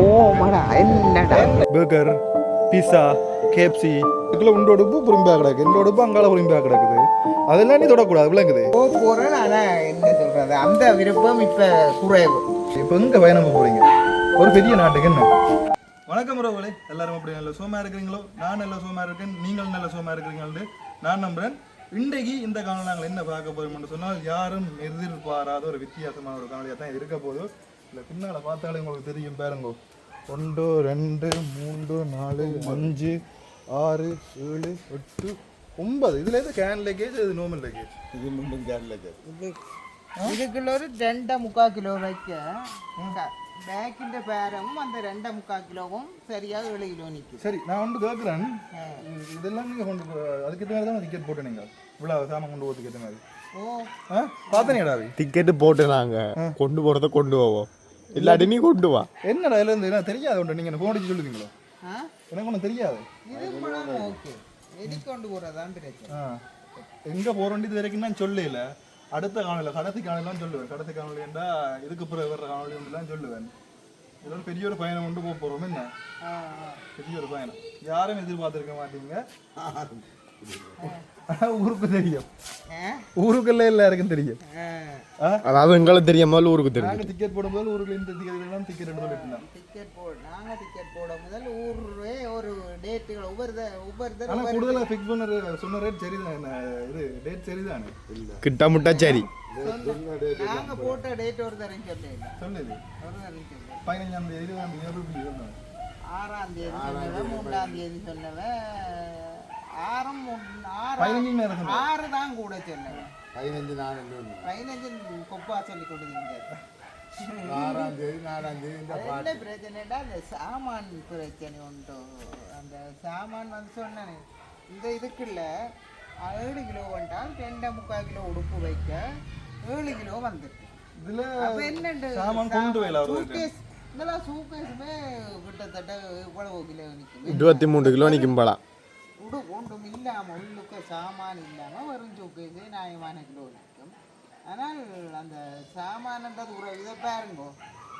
ஓ மடா என்னடா? Burger pizza கேப்சி இதுக்குள்ள உண்ட உடுப்பு புரிம்பியா கிடக்கு. இந்த உடுப்பு அங்கால புரிம்பியா கிடக்குது. அதெல்லாம் நீ தொடக்கூடாது விளங்குது போ போறேன் ஆனா என்ன சொல்றது? அந்த விருப்பம் இப்ப குறைவு. இப்போ எங்க பயணம் போறீங்க? ஒரு பெரிய நாட்டுக்கு என்ன? வணக்கம் உறவுகளே. எல்லாரும் அப்படி நல்ல சோமா இருக்கிறீங்களோ? நான் நல்ல சோமா இருக்கேன். நீங்கள் நல்ல சோமா இருக்கிறீங்கன்னு நான் நம்புறேன். இன்றைக்கு இந்த காணொலி நாங்கள் என்ன பார்க்க போறோம்னு சொன்னால் யாரும் எதிர்பாராத ஒரு வித்தியாசமான ஒரு காணொலியாக தான் இருக்க போகுது. இல்லை பின்னால் பார்த்தாலே உங்களுக்கு தெரியும் பாருங்க. ஒன்று ரெண்டு மூன்று நாலு அஞ்சு ஆறு ஏழு எட்டு ஒன்பது. இதுல எது கேன் லக்கேஜ் இது நார்மல் லக்கேஜ் இது மீண்டும் கேரளக்கு இது இதுக்குள்ள ஒரு ரெண்டை முக்கா கிலோ வைக்க. பேக்கிന്റെ பேரும் அந்த ரெண்டை முக்கா கிலோவும் சரியா ஏழு கிலோ நிற்கும் சரி நான் வந்து கேட்குறேன் இதெல்லாம் நீங்கள் கொண்டு போ- அதுக்கு மாதிரி தான் டிக்கெட் போட்டு நீங்கள் இவ்வளோ சாமான் கொண்டு போகிறதுக்கு ஏற்ற மாதிரி. ஓ. ஆ? பார்த்தனேடாவி டிக்கெட்டு போட்டு நாங்க. கொண்டு போறத கொண்டு போவோம். இல்லாட்டி நீ கொண்டு வா. என்னடா இதுல இருந்து? என்ன தெரியாது ஒன்று நீங்கள் ஃபோன் அடிச்சு சொல்லுவீங்களோ எனக்கு ஒன்றும் தெரியாது. இது படம் ஓகே. எடிக்கொண்டு போறதான் பிரச்சனை. ஆ. எங்கே போகிறோம் இது வரைக்கும் நான் சொல்லல அடுத்த காணொலியில் கடைசி காணொலிலாம் சொல்லுவேன். கடைசி காணொலி என்றா இதுக்கு பிறகு வர்ற காணொலி ஒன்றுலாம் சொல்லுவேன். இதோட பெரிய ஒரு பயணம் கொண்டு போக போகிறோம் என்ன. பெரிய ஒரு பயணம். யாரும் எதிர்பார்த்திருக்க மாட்டீங்க. ஊருக்கு தெரியும்? ஊருக்குள்ள எல்லாருக்கும் தெரியும். அதாவது எங்களுக்கு தெரியாமல் ஊருக்கு தெரியும் நாங்கள் டிக்கெட் போடும்போது ஊருக்குள்ள இந்த டிக்கெட் எல்லாம் டிக்கெட் எடுத்து டிக்கெட் போட நாங்க டிக்கெட் போட முதல் ஊரே ஒரு டேட்டுகள் ஒவ்வொரு த- ஒவ்வொரு ஆனா தடவை கூடுதலா ஃபிக்ஸ் பண்ண சொன்ன ரேட் சரிதான் இது டேட் சரிதானே? கிட்ட முட்டா சரி. நாங்க போட்ட டேட் ஒரு தரம் சொல்லல சொல்லுது ஒரு தரம் பதினஞ்சாம் தேதி இருபதாம் தேதி ஆறாம் தேதி சொன்னவன் மூன்றாம் தேதி சொன்னவன் ஆறாம் சொன்னேன். ஆறு தான் கூட சொன்னவன் பதினஞ்சு நாள் ஒன்று பதினஞ்சு கொப்பா சொல்லி கொடுத்தீங்க ஆறாம் தேதி நாலாம் தேதி இந்த என்ன பிரச்சனைடா அந்த சாமான் பிரச்சனை உண்டு. அந்த சாமான் வந்து சொன்னேன் இந்த இதுக்குள்ள ஏழு கிலோ வந்தால் ரெண்டே முக்கால் கிலோ உடுப்பு வைக்க ஏழு கிலோ வந்துட்டு. இதுல அப்ப என்னண்டு சாமான் கொண்டு சூட்கேஸ் இதெல்லாம் சூட்கேஸுமே கிட்டத்தட்ட இவ்வளவு கிலோ நிற்கும் இருபத்தி மூணு கிலோ நிற்கும் போலாம் உடு ஒன்றும் இல்லாம உள்ளுக்க சாமான் இல்லாம வெறும் சூட்கேஸே நியாயமான கிலோ நிற்கும் ஆனால் அந்த சாமான்ன்றது குறைவு இதை பாருங்க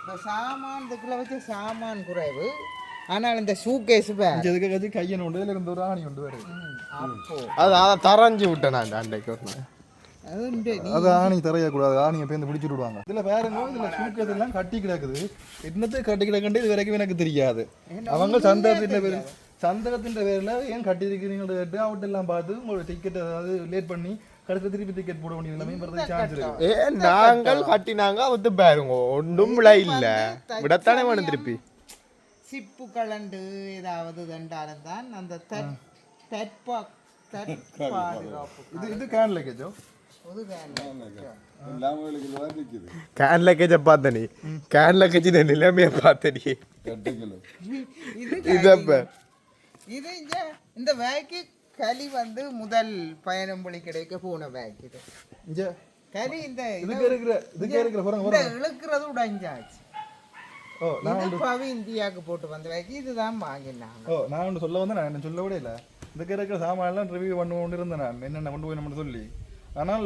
இந்த சாமான் இதுக்குள்ள வச்ச சாமான் குறைவு ஆனால் இந்த சூட்கேஸ் பாரு இதுக்கு கட்சி கையன் உண்டு இதுல இருந்து ஒரு ஆணி உண்டு அப்போ அது அதை தரைஞ்சு விட்டேன் நான் அன்றைக்கு அது ஆணி தரையக்கூடாது ஆணியை பேருந்து பிடிச்சிட்டு விடுவாங்க இதுல பாருங்க இதுல சூக்கஸ் எல்லாம் கட்டி கிடக்குது என்னத்தை கட்டி கிடக்குன்ட்டு இது வரைக்கும் எனக்கு தெரியாது அவங்க சந்தகத்தின் பேர் சந்தகத்தின் பேர்ல ஏன் கட்டி இருக்கிறீங்கன்னு கேட்டு அவட்ட எல்லாம் பார்த்து உங்களோட டிக்கெட் அதாவது லேட் பண்ணி கடைசி திருப்பி டிக்கெட் போட வேண்டிய நிலைமையும் வரதுக்கு சான்ஸ் இருக்கு. ஏ நாங்கள் கட்டினாங்க வந்து பாருங்க. ஒன்றும் விலை இல்லை. விடத்தானே வேணும் திருப்பி. சிப்பு கலண்டு ஏதாவது தண்டாலும் தான் அந்த தற்பாதுகாப்பு இது இது கேன் லக்கேஜோ இல்லாமலுக்கு தான் நிற்குது கேன் லக்கேஜை பார்த்த நீ. கேன் லக்கேஜ் நிலைமையை பார்த்த நீ. எட்டு கிலோ இது இதப்ப. இது இங்க இந்த பேக்கு களி வந்து முதல் பயணம் மொழி கிடைக்க போன பேக் இது. இங்க. களி இந்த இதுக்கு இருக்கிற இதுக்கு இருக்கிற இந்த இழுக்கிறது உடைஞ்சாச்சு. ஓ நான் இது பவி இந்தியாவுக்கு போட்டு வந்த பேக் இதுதான் வாங்கினாங்க. ஓ நான் ஒன்று சொல்ல வந்தேன் நான் என்ன சொல்ல கூட இல்லை. இதுக்கு இருக்கிற சாமான்லாம் ரிவ்யூ பண்ண கொண்டு இருந்தேன் நான். என்னென்ன கொண்டு போய் நம்ம சொல்லி? ஆனால்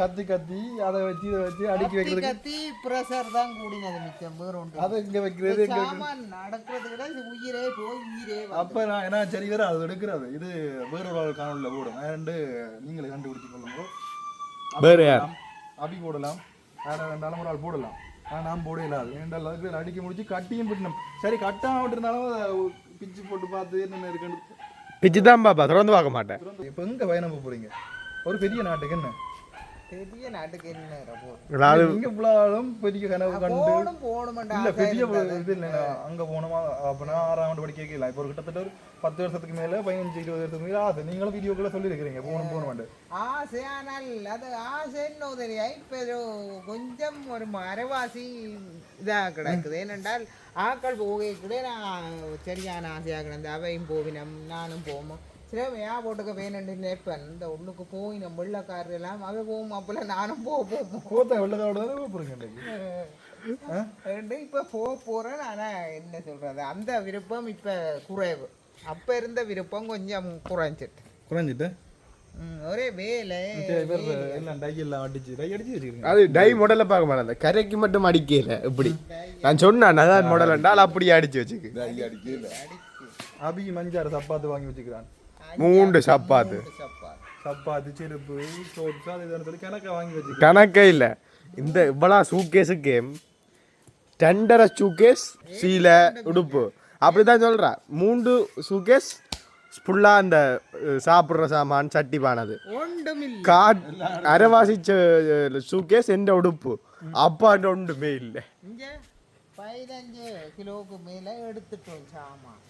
கத்தி கத்தி அதை வச்சு இதை வச்சு அடுக்கி கத்தி வைக்கிறதுக்கு கத்தி ப்ரெஷர் தான் கூடினது மிச்சம் வேற ஒன்று அதை இங்கே வைக்கிறது வைக்கிறது. நடக்கிறது விட இது உயிரே போய் உயிரே அப்ப நான் என்ன சரி வேற அது எடுக்கிறது. இது வேற ஒரு ஆள் காணொலியில் போடும். ரெண்டு நீங்களே கண்டுபிடிச்சு கொள்ளுங்க. வேற யார்? அபி போடலாம். வேற ரெண்டாலும் ஒரு ஆள் போடலாம். ஆனால் நான் போட இல்லாது ஏன்டால் அதுக்கு அடிக்க முடிச்சு கட்டியும் பிடிணும் சரி கட்டாம விட்டுருந்தாலும் பிச்சு போட்டு பார்த்து என்னென்ன இருக்குன்னு பிச்சு தான் பாப்பா திறந்து பார்க்க மாட்டேன். இப்போ எங்க பயணம் போக போறீங்க? ஒரு பெரிய நாட்டுக்கு என்ன? பெரிய நாட்டுக்கு என்ன இங்க புலாலும் பெரிய கனவு கண்டு. இல்ல பெரிய இது இல்ல அங்க போனோமா அப்ப நான் ஆறாம் ஆண்டு படிக்க கேட்கல இப்போ ஒரு கிட்டத்தட்ட ஒரு பத்து வருஷத்துக்கு மேல பதினஞ்சு இருபது வருஷத்துக்கு மேல ஆசை. நீங்களும் வீடியோக்குள்ள சொல்லி இருக்கிறீங்க போகணும் போகணும் ஆசை ஆனால் அது ஆசைன்னு தெரியா இப்போ கொஞ்சம் ஒரு மரவாசி இதாக கிடக்குது. ஏனென்றால் ஆக்கள் போகை கூட நான் சரியான ஆசையாக கிடந்து அவையும் போவினம் நானும் போவோம். ஏன் போட்டுக்க வேணும்னு நினைப்பேன். இந்த உள்ளுக்கு போயினம் வெள்ளக்காரர் எல்லாம் அவை போகும் அப்பல நானும் போக போவோம் கோத்தா வெள்ளக்காரோட ரெண்டு இப்போ போக போகிறேன் ஆனால் என்ன சொல்கிறது அந்த விருப்பம் இப்போ குறைவு. அப்போ இருந்த விருப்பம் கொஞ்சம் குறைஞ்சிட்டு. குறைஞ்சிட்டு? ஒரே வேலை அது டை மாடலை பார்க்க மாட்டேன். கரைக்கு மட்டும் அடிக்கல இப்படி. நான் சொன்னேன் அதான் மாடல் என்றால் அப்படியே அடிச்சு வச்சுக்கு. அபி மஞ்சார சப்பாத்து வாங்கி வச்சுக்கிறான். மூன்று சப்பாத்து. சப்பா சப்பாத்து. செருப்பு சோட்ஸ் அது இதுன்னு சொல்லி கணக்கா வாங்கி வச்சுக்கிறேன் கணக்கே இல்ல. இந்த இவ்வளோ சூக்கேஸுக்கு டெண்டர சூக்கேஸ் சீலை உடுப்பு. அப்படிதான் சொல்றா. மூன்று சூக்கேஸ் ஃபுல்லா அந்த சாப்பிடுற சாமான் சட்டி பானது. ஒன்றும் இல்லை காட் அரைவாசி சூக்கேஸ் எந்த உடுப்பு? அப்பாண்ட ஒன்றுமே இல்லை. பதினஞ்சு கிலோவுக்கு மேல எடுத்துட்டோம் சாமான்.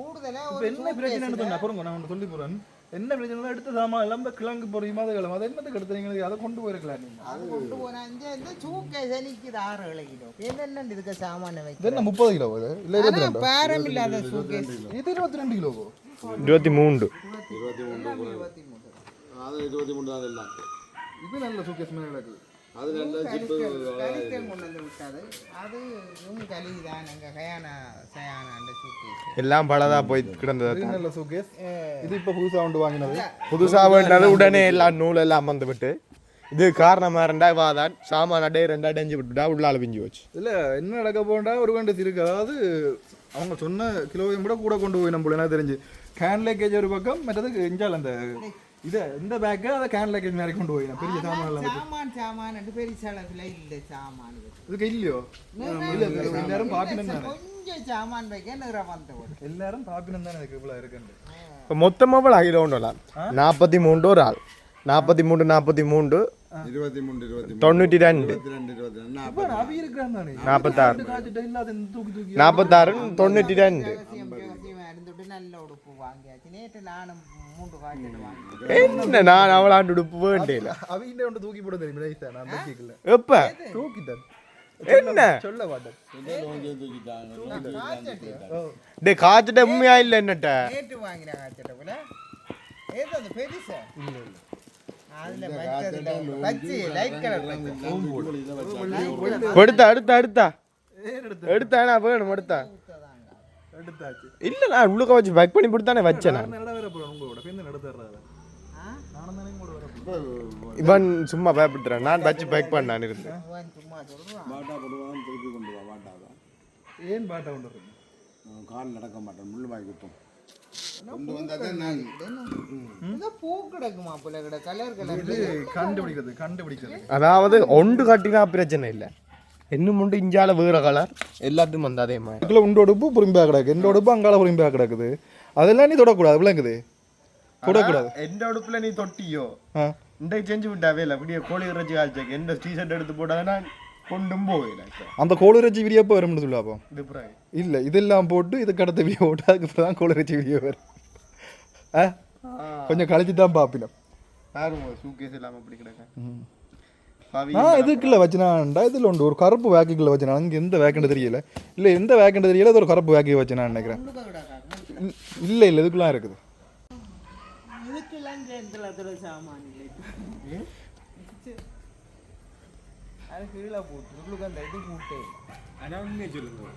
கூடுதலா என்ன பிரச்சனைன்னு சொன்னா? பாருங்க நான் சொல்லி போறேன். என்ன பிரச்சனை எடுத்த சாமான் எல்லாம் கிழங்கு பொறி மதகளும் அதை என்னத்துக்கு எடுத்துறீங்க அதை கொண்டு போயிருக்கலாம் நீங்க? அது கொண்டு போனா இந்த சூக்கேஸ் நிக்குது ஆறு ஏழு கிலோ. என்ன இதுக்கு சாமான வைக்கிறேன் என்ன முப்பது கிலோ இது? இல்ல இருபத்தி ரெண்டு? பேரம் இல்லாத சூக்கேஸ் இது இருபத்தி ரெண்டு கிலோ இருபத்தி மூன்று. இருபத்தி மூணு இருபத்தி மூணு அது இருபத்தி மூணு தான் எல்லாம். இது நல்ல சூக்கேஸ் மேலே கிடக்குது. அது நல்ல ஜிப்பு கலித்தம் கொண்டு வந்து விட்டது அது உம் கலிதான் எங்க கயானா சயானா அந்த சூக்கேஸ் எல்லாம் பழதா போய் கிடந்தது. நல்ல சூக்கேஸ் இது இப்ப புதுசா கொண்டு வாங்கினது. புதுசா வேண்டது உடனே எல்லாம் நூல் எல்லாம் வந்து விட்டு இது காரணமா ரெண்டா வாதான் சாமான் அடே ரெண்டா டெஞ்சு விட்டுட்டா உள்ளால பிஞ்சு வச்சு இல்ல என்ன நடக்க போண்டா ஒரு கண்டு இருக்கு அதாவது அவங்க சொன்ன கிலோவையும் கூட கூட கொண்டு போய் நம்ம என்ன தெரிஞ்சு. கேன் லேக்கேஜ் ஒரு பக்கம் மற்றது இஞ்சால் அந்த இதை இந்த பேக்கை அதை கேன் லேக்கேஜ் மாதிரி கொண்டு போய் பெரிய சாமான் எல்லாம். சாமான் சாமான் என்று பெரிய செலவுல இல்ல சாமான் இது. இதுக்கு இல்லையோ இல்ல எல்லாரும் பாப்பினம் தானே கொஞ்சம் சாமான் வைக்க நிற வந்தவர் எல்லாரும் பாப்பினம் தானே இதுக்கு இவ்வளவு இருக்குன்னு இப்போ மொத்தமாக எவ்வளோ கிலோ ஒன்றுலாம் நாற்பத்தி மூன்று ஒரு ஆள் நாற்பத்தி மூன்று நாற்பத்தி மூன்று இருபத்தி மூணு இருபத்தி தொண்ணூற்றி ரெண்டு நாற்பத்தாறு நாற்பத்தாறு தொண்ணூற்றி ரெண்டு என்ன நான் அவளாண்டு உடுப்பு வேண்டியில ஒன்று தூக்கி போட தெரியும் நான் எப்ப தூக்கிட்டேன் என்ன சொல்ல மாட்டேன் தூக்கிட்டாங்க டே காய்ச்சிட்ட உண்மையா இல்லை என்னட்ட நேற்று வாங்கின காய்ச்சிட்ட போல ஏது அது பெருசா அதுல மற்றதுல எடுத்தா எடுத்தா எடுத்தா? எடுத்தா? நான் வேணும் எடுத்தா? இல்ல நான் உள்ளுக்க வச்சு பேக் பண்ணி போட்டு தானே வச்சேன் நான் இவன் சும்மா பயப்படுத்துறேன். நான் வச்சு பேக் பண்ணான்னு இருந்தேன் அவன் சும்மா சொல்றான். பாட்டா போடுவான் திருப்பி கொண்டு வா பாட்டா தான் ஏன் பாட்டை கொண்டு நான் கால் நடக்க மாட்டேன் முள்ளு வாங்கி குத்தும். அதாவது ஒன்று கட்டினா பிரச்சனை இல்லை. இன்னும் உண்டு இஞ்சால வேற கலர் எல்லாத்துக்கும் வந்து அதே மாதிரி. அதுக்குள்ள உண்டு உடுப்பு புரிம்பா கிடக்கு. எந்த உடுப்பு அங்கால புரிம்பா கிடக்குது. அதெல்லாம் நீ தொடக்கூடாது. விளங்குது தொடக்கூடாது. எந்த அடுப்புல நீ தொட்டியோ இன்றைக்கு செஞ்சு விட்டாவே இல்லை. அப்படியே கோழி இறைச்சி காய்ச்சக்கு எந்த டீஷர்ட் எடுத்து போட்டாங்கன்னா கொண்டும் போகல. அந்த கோளுரட்சி வீடியோ எப்போ வரும்னு சொல்லு அப்போ. இல்லை இதெல்லாம் போட்டு இதுக்கு அடுத்த வீடியோ போட்டு அதுக்கப்புறம் தான் கோளுரட்சி வீடியோ வரும் ஆ? கொஞ்சம் கழிச்சு தான் பார்ப்பினோம் நான் இதுக்குள்ள வச்சுனான்டா இதில் உண்டு ஒரு கருப்பு வேக்கிக்குள்ள வச்சுனா அங்கே எந்த வேக்கண்டு தெரியல. இல்லை எந்த வேக்கண்டு தெரியல அது ஒரு கருப்பு வேக்கி வச்சு நான் நினைக்கிறேன் இல்லை இல்லை இதுக்குலாம் இருக்குது. அது கீழே போட்டு உள்ளுக்கு அந்த இது போட்டே. ஆனால் உண்மையை சொல்லுங்க.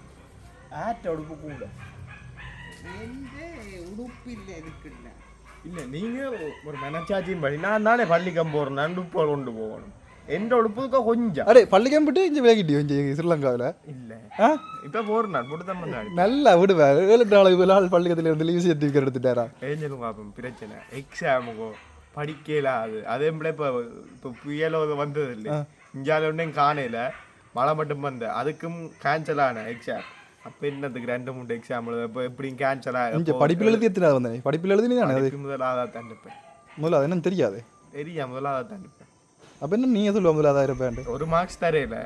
ஆட்ட உடுப்பு கூட. உடுப்பு இல்லை இதுக்கு இல்லை இல்ல நீங்க ஒரு மனச்சாட்சியும் படி நான் தானே பள்ளிக்கம் போறேன் உடுப்பு கொண்டு போகணும். எந்த உடுப்புக்கோ கொஞ்சம். அடே பள்ளிக்கம் விட்டு இங்கே விலகிட்டி இங்கே ஸ்ரீலங்காவில்? இல்ல. ஆ? இப்ப போறேன் நான் போட்டு தான் நல்லா விடுவேன் ஏழு நாள் ஏழு நாள் பள்ளிக்கத்தில் இருந்து லீவ் சர்டிஃபிகேட் எடுத்துட்டாரா? ஏஞ்சலும் பார்ப்போம் பிரச்சனை. எக்ஸாமுக்கோ படிக்கலாது அதே. போல இப்போ இப்போ புயலோ வந்தது இல்லை இஞ்சால ஒன்றையும் காணையில மழை மட்டும் வந்த அதுக்கும் கேன்சல் ஆன எக்ஸாம் அப்போ என்னத்துக்கு ரெண்டு மூணு எக்ஸாம் எழுத இப்போ எப்படியும் கேன்சல் இங்கே ஆகும் படிப்பில் எழுதி எத்தனை வந்தேன் படிப்பில் எழுதி தானே முதலாக தண்டிப்பேன் முதல்ல அது என்னன்னு தெரியாது. தெரியா முதலாக தண்டிப்பேன் அப்போ என்ன நீ சொல்லுவ முதல்ல அதான் இருப்பேன் ஒரு மார்க்ஸ் தரையில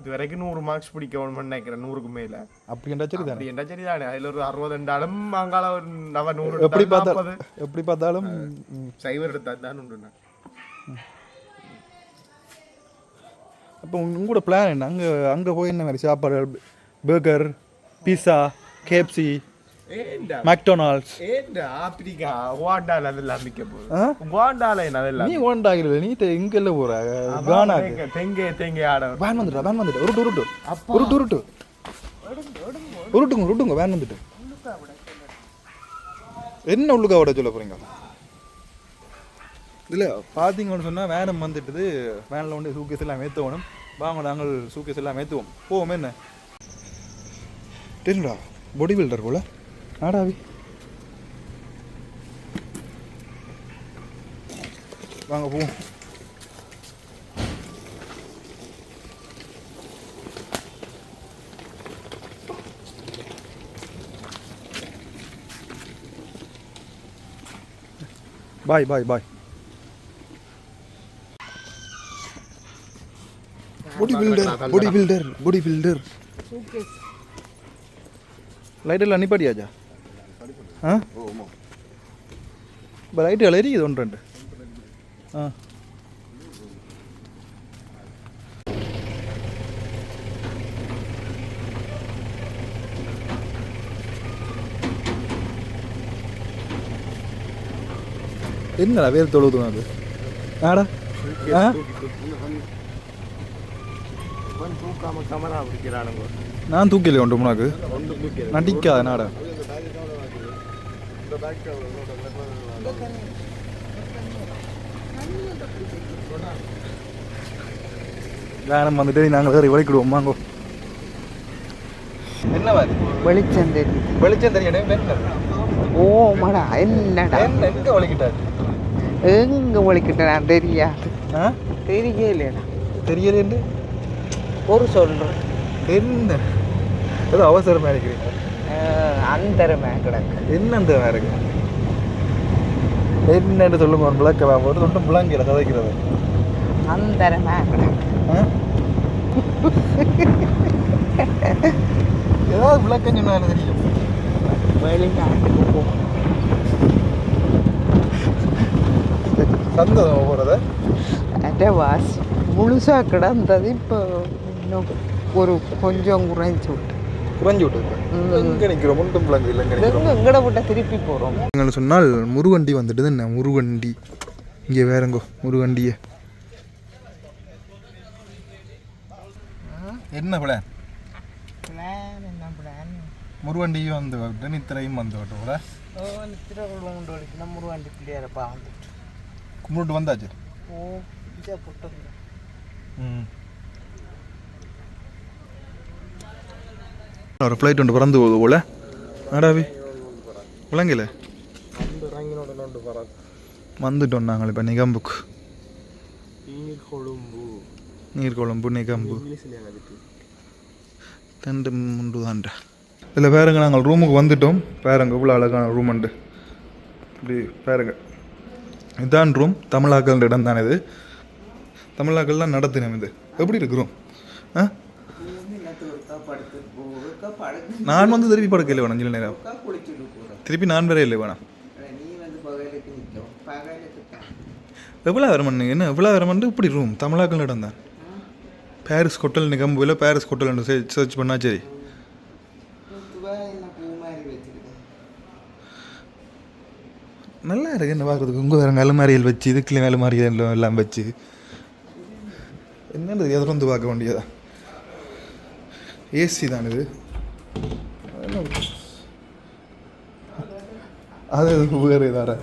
இது வரைக்கும் நூறு மார்க்ஸ் பிடிக்கணும்னு நினைக்கிறேன் நூறுக்கு மேல. அப்படின்றா சரி தானே? அப்படி என்ன சரிதானே அதுல ஒரு அறுபது ரெண்டாலும் அங்கால ஒரு நவ நூறு எப்படி எடுத்தாலும் பார்த்தா நாற்பது. எப்படி பார்த்தாலும். சைவர் எடுத்தா தான் உண்டு நான். அப்போ உங்களோட பிளான் என்ன? அங்கே அங்கே போய் என்ன மாதிரி சாப்பாடு பர்கர் பீஸா கேப்சி மேக்டொனால்ட்ஸ் ஏண்டா ஆப்பிரிக்கா உவாண்டால அதெல்லாம் மிக்க போகுது என்ன அதெல்லாம் நீ ஓண்டாகில நீ தெ- இங்கெல்லாம் போற. கானாக்கு தெங்க ஆட. வேன் வந்துட்டா வேன் வந்துட்டு உருட்டு உருட்டு. உருட்டு உருட்டு. உருட்டுங்க உருட்டுங்க. வேன் வந்துட்டு. என்ன உள்ளுக்கா விட சொல்ல போறீங்க? இதில் பார்த்தீங்கன்னு சொன்னால் வேனம் வந்துட்டுது. வேனில் வந்து சூக்கேஸ் எல்லாம் ஏற்றணும் வாங்க நாங்கள் சூக்கேஸ் எல்லாம் ஏற்றுவோம் போவோம் என்ன? தெரியுடா பாடி பில்டர் போல. நாடாவி வாங்க போவோம். Bye bye bye body builder body builder body builder suitcase light எல்லாம் நிப்பாட்டியாச்சா ஆ? இப்போ லைட்டு எரியுது ஒன்று ரெண்டு. ஆ. என்னடா வேறு தொழுது அது? ஆடா. ஆ? இவன் தூக்காம கமரா பிடிக்கிறானுங்க. நான் தூக்கல உண்டு உனக்கு? ஒன்று தூக்கி நடிக்காத நாடா வேனம் வந்துட்டு நாங்கள் வேறு விளைக்கிடுவோம் வாங்கோ. என்ன வெளிச்சம் தெரியுது வெளிச்சம் தெரியணும் ஓ மடா என்னடா? என்ன எங்க வலிக்கிட்டாரு எங்க ஒழிக்கிட்டேன் தெரியாது. ஆ? தெரியலடா தெரியலேண்டு ஒரு சொல்றேன். என்ன? ஏதோ அவசரமா இருக்கிறீங்க அந்தரமே கிடக்கு. என்ன அந்த வேற இருக்கு? என்னன்னு சொல்லுங்க ஒரு விளக்கலாம் ஒரு தொட்டும் விளங்கிற கதைக்கிறது அந்தரமே கிடக்கு? ஏதாவது விளக்கம் சொன்னாலும் தெரியும்? வெளிநாட்டுக்கு போ. சந்தோஷம் போகிறத அடவாசி முழுசா கிடந்தது இப்போ. இன்னும் ஒரு கொஞ்சம் குறைஞ்சி விட்டு. குறைஞ்சி விட்டு. எங்க நிற்கிறோம் ஒன்றும் விளங்கு இல்லை எங்க எங்கட விட்ட திருப்பி போறோம். நீங்கள் சொன்னால் முருகண்டி வந்துடுது என்ன முருகண்டி. இங்கே வேறங்கோ முருகண்டியே. என்ன பிளான் பிளான் என்ன பிளான் முருகண்டியும் வந்து விட்டு நித்திரையும் வந்து விட்டு கூட ஓ நித்திரகுளம் கொண்டு வலிக்கு நம்ம ஒரு வண்டி பிள்ளையார பாந்துட்டு கும்பிட்டு வந்தாச்சு? ஓ இதை போட்டு ம் ஒரு ஃப்ளைட் ஒன்று பறந்து போகுது போல ஆடாவி விளங்கல அந்த இறங்கினோட நோண்டு பராது வந்துட்டோம் நாங்கள் இப்போ நிகம்புக்கு. நீர் கொழும்பு நீர்குழம்பு நிகம்பு. இங்கிலீஷ்ல எழுதிட்டு ரெண்டு மூன்று தான்டா இதில் பாருங்க நாங்கள் ரூமுக்கு வந்துட்டோம். பாருங்க இவ்வளோ அழகான ரூம் உண்டு. இப்படி பாருங்க. இதான் ரூம் தமிழாக்கள் இடம் தானே இது? தமிழாக்கள் தான் நடத்தினோம் இது. எப்படி இருக்கிறோம் ஆ படுத்து போக படுக்க நான் வந்து திருப்பி படுக்கல வேணாம் சில நேரம். திருப்பி நான் வேற இல்லை வேணாம். எவ்வளோ வரமன் என்ன எவ்வளோ வரமன் இப்படி ரூம் தமிழாக்கள் இடம் தான் பாரிஸ் ஹோட்டல் நிகம்புவில் பாரிஸ் ஹோட்டல் சர்ச் பண்ணா சரி. நல்லா இருக்கு என்ன பார்க்குறதுக்கு? உங்கள் வேறு அலுமாரிகள் வச்சு இதுக்குள்ள அலுமாரிகள் எல்லாம் வச்சு. என்னது எதை வந்து பார்க்க வேண்டியதா? ஏசி தான் இது. അത് വേറെ ഇതാറേ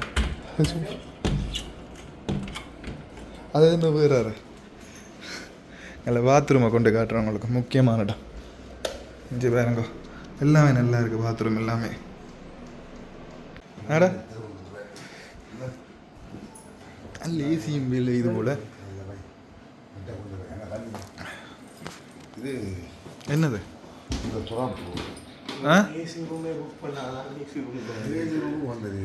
அது என்ன போயிடுறாரு எங்களை பாத்ரூமை கொண்டு காட்டுறேன் உங்களுக்கு. முக்கியமான இடம். இஞ்சி பாருங்கோ. எல்லாமே நல்லா இருக்குது பாத்ரூம் எல்லாமே. ஆடா. நல்ல ஏசியும் வீல் இது போல். என்னது? இந்த துறாப்பு ஆ ஏசி ரூமே புக் பண்ணாதான் ஏசி ரூம் இது வந்தது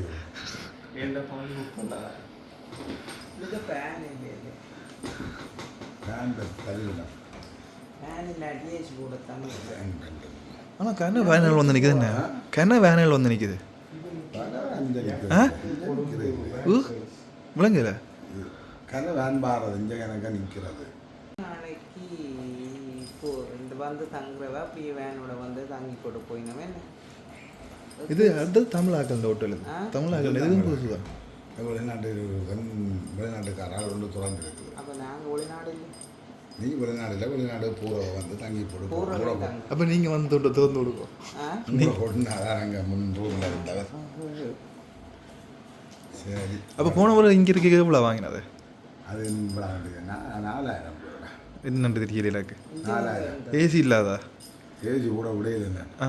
என்ன பண்ணி புக் பண்ணாதான் இது ஃபேன் இல்லை ஃபேன் கல்லில் ஃபேன் இல்லாட்டி ஏசி கூட தமிழ் ஃபேன் கண்டு ஆனால் கண்ண வேனல் வந்து நிற்குது என்ன கண்ண வேனல் வந்து நிற்குது ஆ ஊ விளங்கல வந்து தங்குறவ அப்படியே வேனோட வந்து தங்கி போட்டு போயினவன் என்ன? இது அடுத்தது தமிழாக்கள் ஹோட்டல் இது? தமிழாக்கள் இதுவும் புதுசுதான் வெளிநாட்டு வெண்- வெளிநாட்டுக்காரால் ஒன்று திறந்து இருக்குது அப்போ நாங்கள் வெளிநாடு இல்லை. நீ வெளிநாடுல வெளிநாடு பூரா வந்து தங்கி போட்டு அப்போ நீங்கள் வந்து தொட்டு திறந்து கொடுக்கும் ஆ? உங்களை கொண்டு அதான் அங்கே முன் ரூமில் இருந்தவர் சரி. அப்போ போன முறை இங்கே இருக்க எவ்வளோ வாங்கினது? அது நாலாயிரம். என்னண்டு தெரியல எனக்கு? ஏசி இல்லாதா? கேஜி கூட விடையில என்ன? ஆ.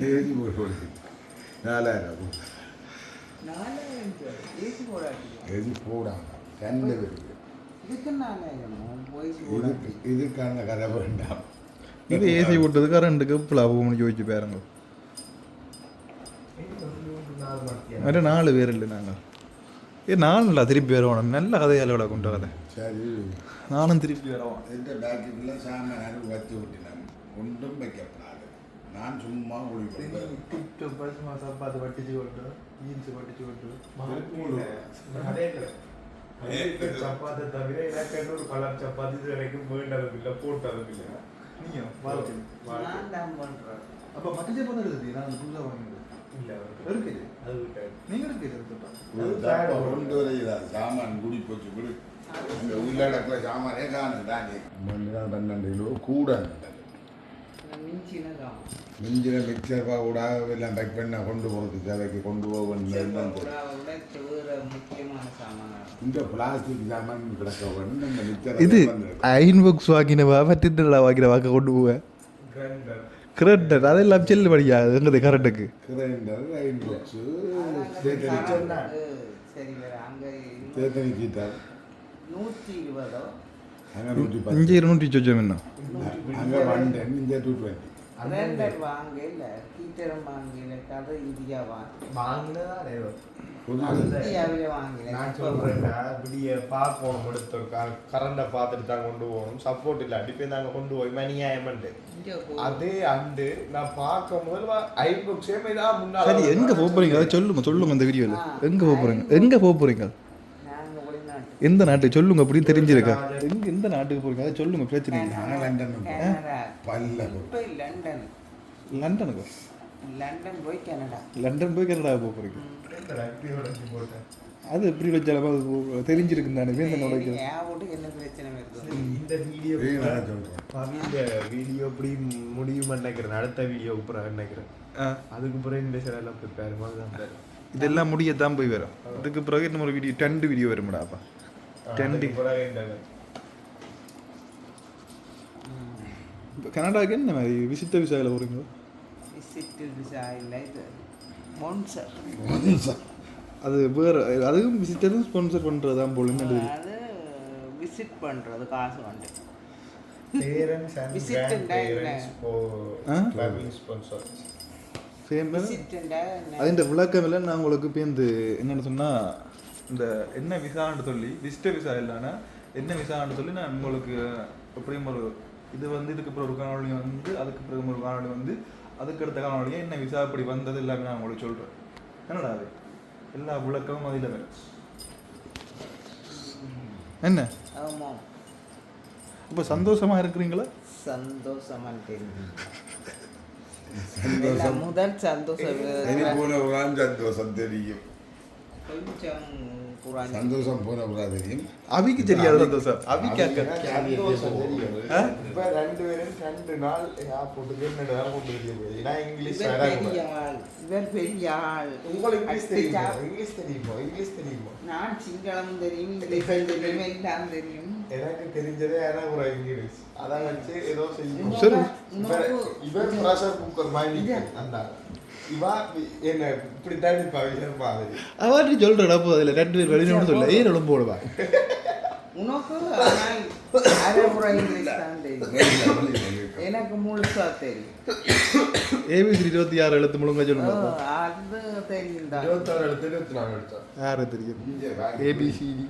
கேஜி கூட விடையில. நாலாயிரம். ஏசி போடாம ரெண்டு பேருக்கு. இதுக்கான கதை வேண்டாம். இது ஏசி போட்டது கரண்ட்டுக்கு எவ்வளோ ஆகும்னு யோசிச்சு பாருங்க. வேறு நாலு பேர் இல்லை நாங்கள் ஏ நானும்ல திருப்பி வருவோம் நல்ல கதையால் கொண்டு கதை. சரி. நானும் திருப்பி வருவோம் இந்த பேக்கெட்டில் சாமான் வச்சு விட்டினாங்க ஒன்றும் வைக்கப்படாது. நான் சும்மா குளிப்பேன் சப்பாத்து வட்டிச்சு கொண்டு ஜீன்ஸ் வட்டிச்சு கொண்டு சப்பாத்தி தவிர எனக்கு இன்னொரு கலர் சப்பாத்தி இது வரைக்கும் வேண்டதும் இல்லை போட்டதும் இல்லை. நீங்கள் அப்போ மற்ற சப்பாத்தி எடுத்து நான் புதுசாக வாங்கினது. இல்லை இருக்குது. அது நீங்கள் இருக்குது ஒரு சாமான் குடி போச்சு அந்த உள்ளடக்கில் சாமானே காணும் தானே? மண்ணு பன்னெண்டு கிலோ கூட மிஞ்சின மிக்சர் கூட எல்லாம் பேக் பண்ண கொண்டு போகிறது தேவைக்கு கொண்டு போக இந்த பிளாஸ்டிக் சாமான் கிடக்க வேண்டும் இந்த மிக்சர் இது அயன் பாக்ஸ் வாங்கினவா மற்றிட்டு வாங்கின வாக்க கொண்டு போவேன் கிரைண்டர் கிரெட் அதெல்லாம் செல்லு படியாது எங்கது கரண்ட்டுக்கு கிரைண்டர் ரைன் பாக்ஸு தேத்தனி சரி வேற அங்க இன்னும் தேத்தனி கீட்டார் நூற்றி இருபதோ இங்கே இருநூற்றி சொச்சம் என்ன அங்கே ஒன் டென் இங்கே டூ டுவெண்ட்டி ரெண்டர் வாங்க இல்ல கீட்டரம் வாங்கல கதை இந்தியா புது வாங்கல கரண்டை பார்த்துட்டு தான் கொண்டு போகணும் சப்போர்ட் இல்லை அடிப்பே நாங்கள் கொண்டு போய் மணியாயமன்ட்டு அதே அண்டு நான் பார்க்க முதல்ல ஐபுக் சேம் இதான் முன்னாடி சரி எங்கே போக போகிறீங்க அதை சொல்லுங்க சொல்லுங்க இந்த வீடியோவில் எங்கே போக போகிறீங்க எங்கே போக வெளிநாட்டு எந்த நாட்டு சொல்லுங்க அப்படின்னு தெரிஞ்சிருக்கா? எங்க எந்த நாட்டுக்கு போறீங்க? அதை சொல்லுங்க பிரச்சனை இல்லை. நாங்கள் லண்டன். லண்டனுக்கு? லண்டன் போய் கனடா. லண்டன் போய் கனடா போக போறீங்க. அது எப்படி வச்சாலும் அது தெரிஞ்சிருக்கு தானே வேந்த உடைக்க என்ன பிரச்சனை இந்த வீடியோ இந்த வீடியோ இப்படி முடியும் நினைக்கிறேன் அடுத்த வீடியோ அப்புறம் நினைக்கிறேன் அதுக்கு பிறகு இந்த சேனலில் ப்ரிப்பேர் மாதிரி தான். இதெல்லாம் முடியத்தான் போய் வரும். இதுக்கு பிறகு இன்னும் ஒரு வீடியோ டென்ட் வீடியோ வரும்டாப்பா டென்டி இப்போ கனடாக்கு என்ன மாதிரி விசிட்ட விசாவில் போகிறீங்களோ விசிட்ட விசா இல்லை இது ஸ்பான்சர். அது வேறு அதுவும் விசிட்டரும் ஸ்பான்சர் பண்ணுறது தான் போல என்னது அது விசிட் பண்ணுறது காசு வந்து விசிட் அதின் விளக்கம் இல்லை நான் உங்களுக்கு இப்போ இந்த என்னென்னு சொன்னால் இந்த என்ன விசான்னு சொல்லி விசிட்ட விசா இல்லைன்னா என்ன விசான்னு சொல்லி நான் உங்களுக்கு எப்படியும் ஒரு இது வந்து இதுக்கு அப்புறம் ஒரு காணொலி வந்து அதுக்கு பிறகு ஒரு காணொலி வந்து அதுக்கு அடுத்த காணொலியே என்ன விசா இப்படி வந்தது எல்லாமே நான் உங்களுக்கு சொல்கிறேன் என்னடா அது? எல்லா விளக்கமும் அதில் வேணும் என்ன? ஆமாம் இப்போ சந்தோஷமா இருக்கிறீங்களா? சந்தோஷமா தெரியும் எல்லாம் முதல் சந்தோஷம். சந்தோஷம் தெரியும். சந்தோஷம் போன தெரியும் அவிக்கு தெரியாது சந்தோஷம். அவிக்காக்க இப்ப ரெண்டு பேரும் ரெண்டு நாள் கொண்டு வெளியே நான் இங்கிலீஷ் இவர் பெரிய ஆள். உங்களுக்கு இங்கிலீஷ் தெரியுமா? இங்கிலீஷ் தெரியுமா? இங்கிலீஷ் தெரியுமா? நான் சிங்களம் தெரியும் தெரியும் எல்லாம் தெரியும். எனக்கு தெரிஞ்சதே எனக்கு ஒரு இங்கிலீஷ். அதான் வச்சு ஏதோ செய்யும். இவர் இவர் ப்ரெஷர் குக்கர் மாதிரி அந்த அவர்கிட்ட சொல்கிறேன் அப்போ அதில் ரெண்டு பேர் வெளிநாடு சொல்ல. ஏன் உடம்பு போடுவா. எனக்கு முழுசா தெரியும். ஏபிசி இருபத்தி ஆறு எழுத்து முழுங்க சொல்லுங்க. அது தெரியும் தான். இருபத்தாறு எடுத்து இருபத்தி நாலு எடுத்தோம் யாரு தெரியும்? ஏபிசிடி.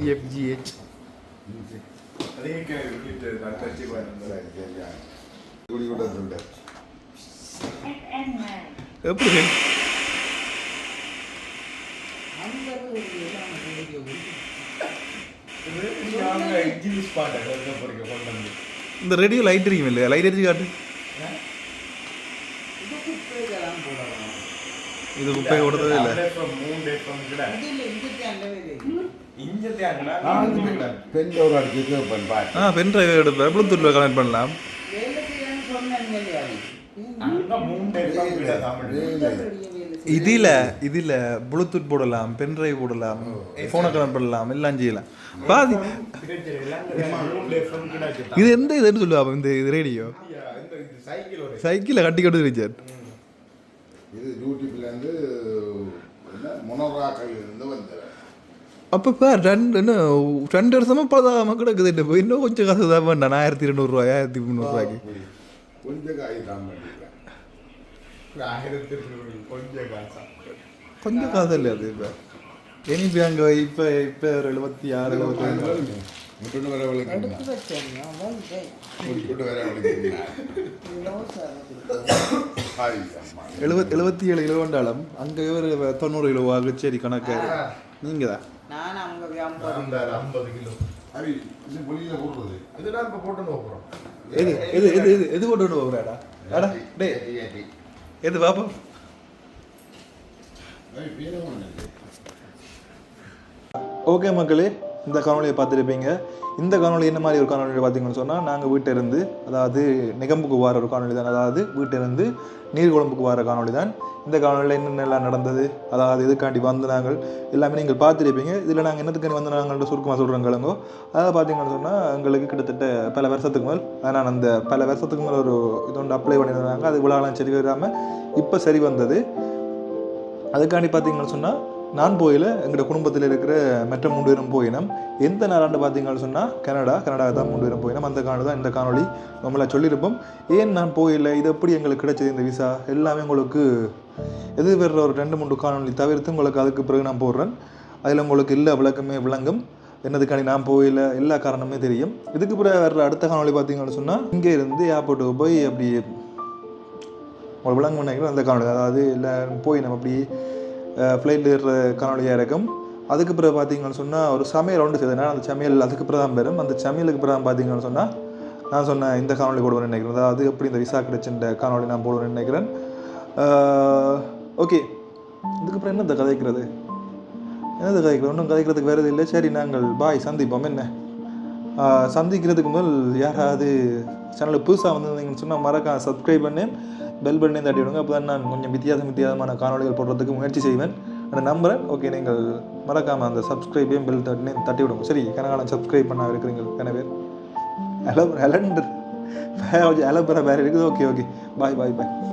இஎஃப்ஜிஹெச் அதே கேட்டு தச்சு. குடி கூட. எப்படி இந்த ரேடியோ லைட் எரியும் இல்லையா லைட் எரிச்சு காட்டு இது குப்பை கொடுத்ததே இல்லை மூணு டே ஃப்ரம் கூட இதில் இங்கிட்டு அந்த வேலை இஞ்சத்தை ஆ, பெண் ஒரு அடிச்சு கேட்பேன் பாட்டு ஆ பென் டிரைவ் எடுப்பேன் ப்ளூடூத்தில் கனெக்ட் பண்ணலாம் இதில் இதில் ப்ளூடூத் போடலாம் பென்ட்ரைவ் போடலாம் ஃபோனை கனெக்ட் பண்ணலாம் எல்லாம் செய்யலாம். பாதி. இது எந்த இதுன்னு சொல்லுவா இந்த இது ரேடியோ சைக்கிளை கட்டி கட்டு ரிச்சர்ட் இது யூடியூப்ல இருந்து என்ன மொனோராக்கள் இருந்து வந்தது. அப்போ இப்போ ரெண்டு என்ன ரெண்டு வருஷமா பதாம கிடக்குது என்ன போய் இன்னும் கொஞ்சம் காசு தான் வேண்டாம் ஆயிரத்தி இருநூறுவா ஆயிரத்தி முந்நூறுவாய்க்கு கொஞ்சம் காய் தான் பண்ணிருக்கேன் கொஞ்சம் காசு இல்லை அது இப்போ. இனி அங்கே இப்போ இப்போ ஒரு எழுபத்தி ஆறு எழுபத்தி முட்டு வர எழுபத் எழுபத்தி ஏழு கிலோ வந்தாலும் அங்கே ஒரு தொண்ணூறு கிலோ சரி கணக்காரு நீங்கள் தான் நான் ஐம்பது வெளியில போடுறது. இப்போ போட்டு நோக்குறோம். எது எது எது எது எது கொண்டு வந்து போகிறாடா ஆடா? டே எது பாப்போம். ஓகே மக்களே இந்த காணொலியை பார்த்துருப்பீங்க. இந்த காணொலி என்ன மாதிரி ஒரு காணொலி பார்த்தீங்கன்னு சொன்னால் நாங்கள் வீட்டிலிருந்து அதாவது நிகம்புக்கு வார ஒரு காணொலி தான். அதாவது வீட்டிலிருந்து நீர்குழம்புக்கு வார காணொலி தான். இந்த காணொலியில் என்னென்னலாம் நடந்தது அதாவது இதுக்காண்டி வந்து நாங்கள் எல்லாமே நீங்கள் பார்த்துருப்பீங்க. இதில் நாங்கள் என்னத்துக்காண்டி வந்து நாங்கள்ட்ட சுருக்கமாக சொல்கிறாங்களோ அதாவது பார்த்தீங்கன்னு சொன்னால் எங்களுக்கு கிட்டத்தட்ட பல வருஷத்துக்கு மேல் நான் அந்த பல வருஷத்துக்கு மேல் ஒரு இது ஒன்று அப்ளை பண்ணியிருந்தாங்க. அது இவ்வளோலாம் சரி வராமல் இப்போ சரி வந்தது. அதுக்காண்டி பார்த்தீங்கன்னு சொன்னால் நான் போயில எங்களோட குடும்பத்தில் இருக்கிற மற்ற மூன்று பேரும் போயினோம். எந்த நாளாண்டு பார்த்தீங்கன்னு சொன்னால் கனடா கனடா தான் மூன்று பேரும் போயினோம். அந்த காணொலி தான் இந்த காணொலி நம்மளை சொல்லியிருப்போம் ஏன் நான் போயில? இது எப்படி எங்களுக்கு கிடைச்சது இந்த விசா எல்லாமே உங்களுக்கு எது வேற ஒரு ரெண்டு மூன்று காணொலி தவிர்த்து உங்களுக்கு அதுக்கு பிறகு நான் போடுறேன். அதில் உங்களுக்கு எல்லா விளக்கமே விளங்கும். என்னதுக்காண்டி நான் போயில? எல்லா காரணமே தெரியும். இதுக்கு பிறகு வர்ற அடுத்த காணொலி பார்த்தீங்கன்னு சொன்னால் இங்கே இருந்து ஏர்போர்ட்டுக்கு போய் அப்படி ஒரு விலங்கு நினைக்கிறோம் அந்த காணொலி அதாவது எல்லாரும் போய் நம்ம அப்படி ஃப்ளைட்டில் ஏறுற காணொலியாக இருக்கும். அதுக்கு பிறகு பார்த்தீங்கன்னு சொன்னால் ஒரு சமையல் ஒன்று செய்தேன். அந்த சமையல் அதுக்கு பிறகு தான் பெறும் அந்த சமையலுக்கு பிறகு பார்த்தீங்கன்னு சொன்னால் நான் சொன்னேன் இந்த காணொலி போடுவேன் நினைக்கிறேன். அதாவது எப்படி இந்த விசா கிடைச்சுன்ற காணொலி நான் போடுவேன் நினைக்கிறேன். ஓகே இதுக்கப்புறம் என்ன இந்த கதைக்கிறது? என்னது கதைக்கிறது? ஒன்றும் கதைக்கிறதுக்கு வேறு இல்லை. சரி நாங்கள் பாய் சந்திப்போம். என்ன? சந்திக்கிறதுக்கு முதல் யாராவது சேனலுக்கு புதுசாக வந்திருந்தீங்கன்னு சொன்னால் மறக்காம சப்ஸ்கிரைப் பண்ணேன் பெல் பண்ணி தட்டி விடுங்க. அப்போ தான் நான் கொஞ்சம் வித்தியாசம் வித்தியாசமான காணொலிகள் போடுறதுக்கு முயற்சி செய்வேன். அந்த நம்புகிறேன் ஓகே நீங்கள் மறக்காமல் அந்த சப்ஸ்கிரைபையும் பெல் தட்டி தட்டி விடுங்க. சரி கனகாலம் சப்ஸ்கிரைப் பண்ண இருக்கிறீங்க கன பேர் ஹலோ ஹலண்டர் அலப்பற வேறு இருக்குது ஓகே ஓகே பாய் பாய் பாய்